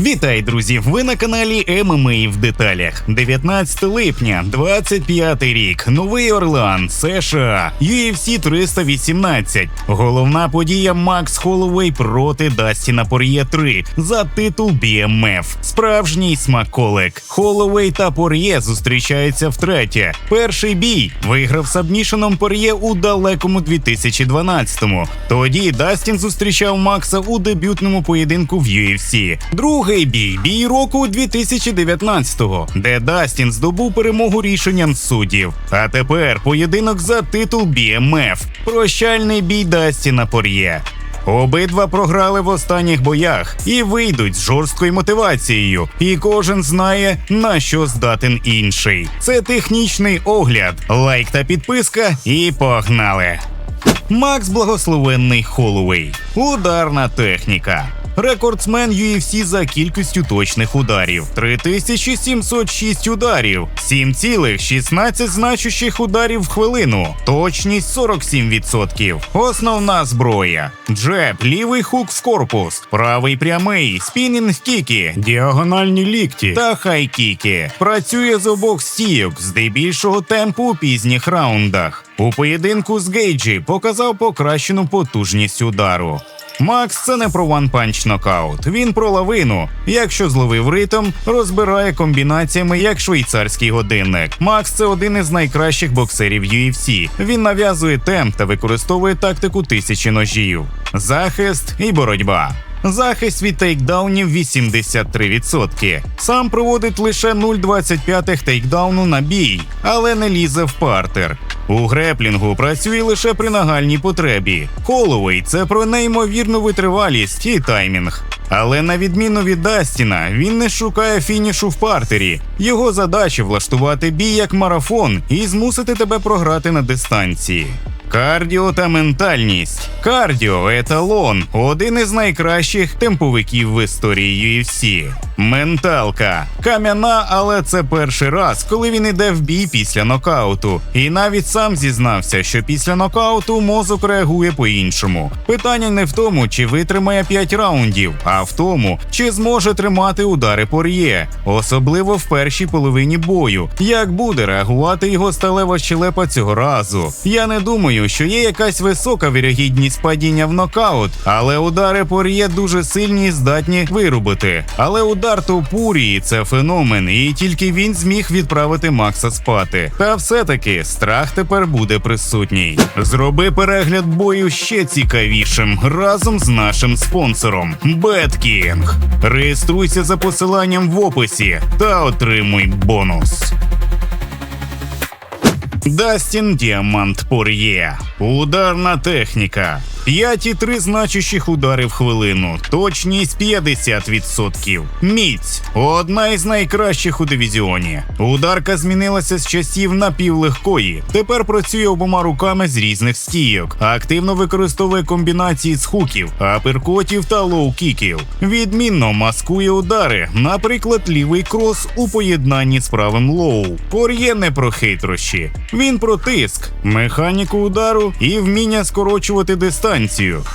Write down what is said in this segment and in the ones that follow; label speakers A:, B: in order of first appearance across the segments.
A: Вітай, друзі! Ви на каналі ММА в деталях. 19 липня, 25 рік, Новий Орлеан, США, UFC 318. Головна подія Макс Холлоуей проти Дастіна Пор'є 3 за титул BMF. Справжній смаколик. Холлоуей та Пор'є зустрічаються втретє. Перший бій виграв сабмішеном Пор'є у далекому 2012-му. Тоді Дастін зустрічав Макса у дебютному поєдинку в UFC. Другий бій бій року 2019-го, де Дастін здобув перемогу рішенням суддів. А тепер поєдинок за титул BMF. Прощальний бій Дастіна Пор'є. Обидва програли в останніх боях і вийдуть з жорсткою мотивацією. І кожен знає на що здатен інший. Це технічний огляд, лайк та підписка, і погнали. Макс Благословенний Холлоуей. Ударна техніка. Рекордсмен UFC за кількістю точних ударів 3706 ударів, 7,16 значущих ударів в хвилину, точність 47%. Основна зброя: джеб, лівий хук в корпус, правий прямий, спінінг кіки, діагональні лікті та хай-кіки. Працює з обох стійок, здебільшого темпу у пізніх раундах. У поєдинку з Гейджі показав покращену потужність удару. Макс це не про ван-панч нокаут. Він про лавину. Якщо зловив ритм, розбирає комбінаціями як швейцарський годинник. Макс це один із найкращих боксерів UFC. Він нав'язує темп та використовує тактику тисячі ножів, захист і боротьба. Захист від тейкдаунів 83%. Сам проводить лише 0,25 тейкдауну на бій, але не лізе в партер. У греплінгу працює лише при нагальній потребі. Холлоуей – це про неймовірну витривалість і таймінг. Але на відміну від Дастіна, він не шукає фінішу в партері. Його задача влаштувати бій як марафон і змусити тебе програти на дистанції. Кардіо та ментальність. Кардіо еталон один із найкращих темповиків в історії UFC. Менталка кам'яна, але це перший раз, коли він іде в бій після нокауту. І навіть сам зізнався, що після нокауту мозок реагує по-іншому. Питання не в тому, чи витримає 5 раундів, а в тому, чи зможе тримати удари пор'є, особливо в першій половині бою. Як буде реагувати його сталева щелепа цього разу? Я не думаю, що є якась висока вірогідність падіння в нокаут, але удари пор'є дуже сильні і здатні вирубити. Але удар Топурії це феномен, і тільки він зміг відправити Макса спати. Та все-таки страх тепер буде присутній. Зроби перегляд бою ще цікавішим разом з нашим спонсором BetKing. Реєструйся за посиланням в описі та отримуй бонус. Дастін Діамант Пор'є. Ударна техніка. 5,3 значущих удари в хвилину, точність 50%. Міць одна із найкращих у дивізіоні. Ударка змінилася з часів напівлегкої. Тепер працює обома руками з різних стійок. Активно використовує комбінації з хуків, аперкотів та лоу-кіків. Відмінно маскує удари, наприклад, лівий крос у поєднанні з правим лоу. Пор'є не про хитрощі. Він про тиск, механіку удару і вміння скорочувати дистанцію.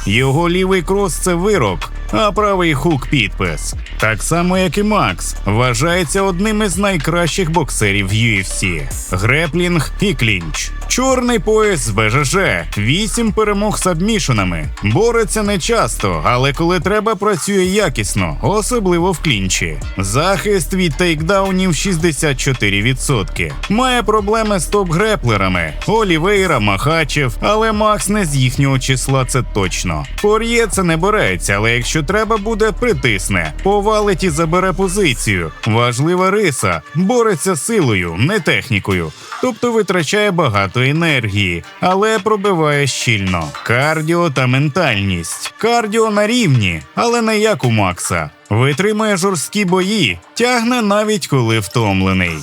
A: Його лівий крос це вирок, а правий хук підпис. Так само, як і Макс, вважається одним із найкращих боксерів UFC. Греплінг і клінч. Чорний пояс БЖЖ, 8 перемог з адмішенами. Бореться не часто, але коли треба, працює якісно, особливо в клінчі. Захист від тейкдаунів 64%. Має проблеми з топ-греплерами Олівейра, Махачев, але Макс не з їхнього числа, це точно. Пор'є це не бореться, але якщо треба буде, притисне. Повалить і забере позицію. Важлива риса, бореться силою, не технікою. Тобто витрачає багато енергії, але пробиває щільно. Кардіо та ментальність. Кардіо на рівні, але не як у Макса. Витримує жорсткі бої, тягне навіть коли втомлений.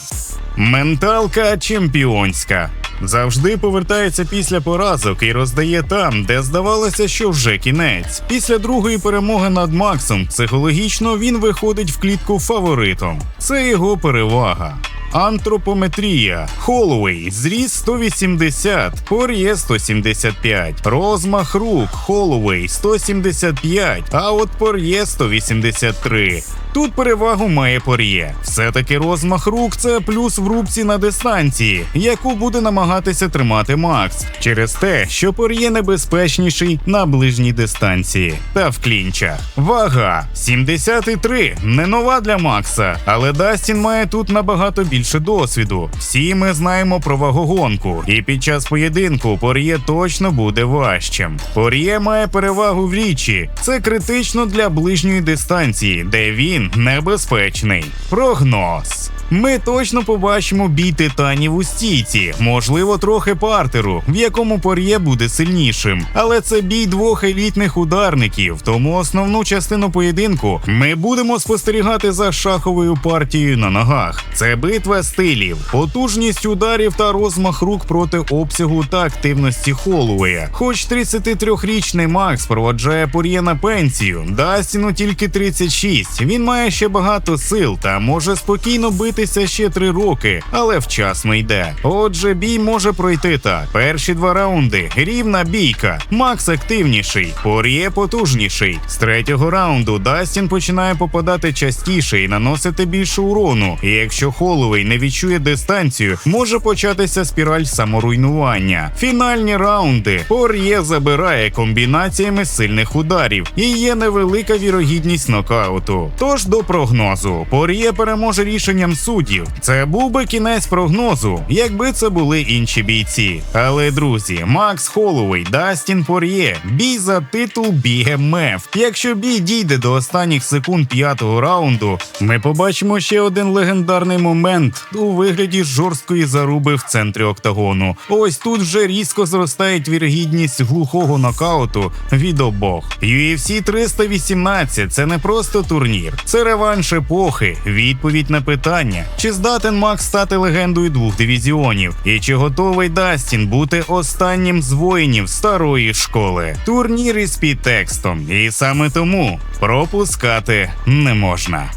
A: Менталка чемпіонська. Завжди повертається після поразок і роздає там, де здавалося, що вже кінець. Після другої перемоги над Максом психологічно він виходить в клітку фаворитом. Це його перевага. Антропометрія. Холлоуей зріс 180, Пор'є 175, розмах рук, Холлоуей 175, а от Пор'є 183. Тут перевагу має Пор'є. Все-таки розмах рук це плюс в рубці на дистанції, яку буде намагатися тримати Макс, через те, що Пор'є небезпечніший на ближній дистанції та в клінчах. Вага 73, не нова для Макса, але Дастін має тут набагато більше досвіду. Всі ми знаємо про вагогонку, і під час поєдинку Пор'є точно буде важчим. Пор'є має перевагу в річі. Це критично для ближньої дистанції, де він небезпечний. Прогноз. Ми точно побачимо бій титанів у стійці, можливо, трохи партеру, в якому Пор'є буде сильнішим. Але це бій двох елітних ударників, тому основну частину поєдинку ми будемо спостерігати за шаховою партією на ногах. Це битва стилів, потужність ударів та розмах рук проти обсягу та активності Холлоуея. Хоч 33-річний Макс проводжає Пор'є на пенсію, Дастіну тільки 36. Він має ще багато сил та може спокійно битися ще 3 роки, але вчасно йде. Отже, бій може пройти так. Перші два раунди рівна бійка. Макс активніший, Пор'є потужніший. З третього раунду Дастін починає попадати частіше і наносити більше урону. І якщо Холовий не відчує дистанцію, може початися спіраль саморуйнування. Фінальні раунди Пор'є забирає комбінаціями сильних ударів і є невелика вірогідність нокауту. Тож до прогнозу Пор'є переможе рішенням суддів. Це був би кінець прогнозу, якби це були інші бійці. Але друзі, Макс Холовий, Дастін Пор'є, бій за титул BMF. Якщо бій дійде до останніх секунд п'ятого раунду, ми побачимо ще один легендарний момент у вигляді жорсткої заруби в центрі октагону. Ось тут вже різко зростає вірогідність глухого нокауту від обох. UFC 318 – це не просто турнір, це реванш епохи, відповідь на питання, чи здатен Макс стати легендою двох дивізіонів, і чи готовий Дастін бути останнім з воїнів старої школи. Турнір із підтекстом, і саме тому пропускати не можна.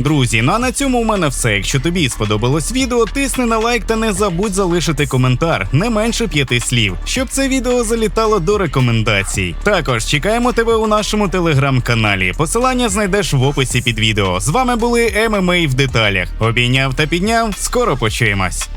A: Друзі, ну а на цьому у мене все. Якщо тобі сподобалось відео, тисни на лайк та не забудь залишити коментар не менше п'яти слів, щоб це відео залітало до рекомендацій. Також чекаємо тебе у нашому телеграм-каналі. Посилання знайдеш в описі під відео. З вами були ММА в деталях. Обійняв та підняв. Скоро почуємось.